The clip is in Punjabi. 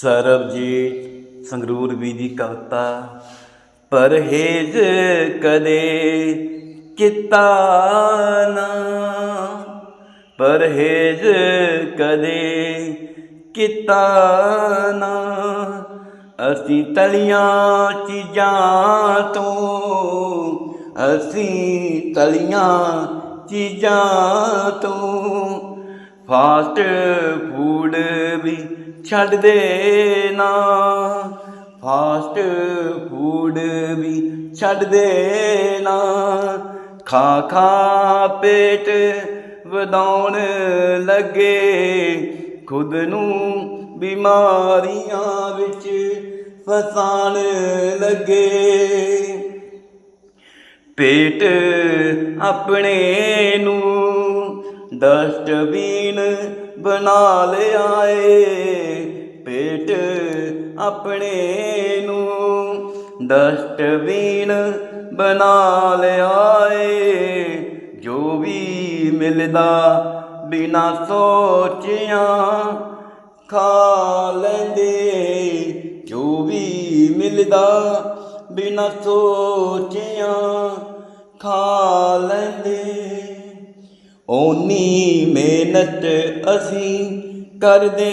ਸਰਬਜੀਤ ਸੰਗਰੂਰ ਵੀ ਦੀ ਕਵਿਤਾ, ਪਰਹੇਜ਼ ਕਦੇ ਕੀਤਾ ਨਾ। ਪਰਹੇਜ਼ ਕਦੇ ਕੀਤਾ ਨਾ। ਅਸੀਂ ਤਲੀਆਂ ਚੀਜ਼ਾਂ ਤੋਂ, ਅਸੀਂ ਤਲੀਆਂ ਚੀਜ਼ਾਂ ਤੋਂ ਫਾਸਟ ਫੂਡ ਵੀ ਛੱਡ ਦੇਣਾ ਫਾਸਟ ਫੂਡ ਵੀ ਛੱਡ ਦੇਣਾ ਖਾ ਖਾ ਪੇਟ ਵਧਾਉਣ ਲੱਗੇ। ਖੁਦ ਨੂੰ ਬਿਮਾਰੀਆਂ ਵਿੱਚ ਫਸਾਣ ਲੱਗੇ। ਪੇਟ ਆਪਣੇ ਨੂੰ ਡਸਟਬੀਨ ਬਣਾ ਲਿਆ ਏ ਪੇਟ ਆਪਣੇ ਨੂੰ। ਡਸਟਬੀਨ ਬਣਾ ਲਿਆ ਏ ਜੋ ਵੀ ਮਿਲਦਾ ਬਿਨਾ ਸੋਚਿਆ ਖਾ ਲੈਂਦੇ। ਜੋ ਵੀ ਮਿਲਦਾ ਬਿਨਾ ਸੋਚਿਆ ਖਾ ਲੈਂਦੇ। ਓਨੀ ਮਿਹਨਤ ਅਸੀਂ ਕਰਦੇ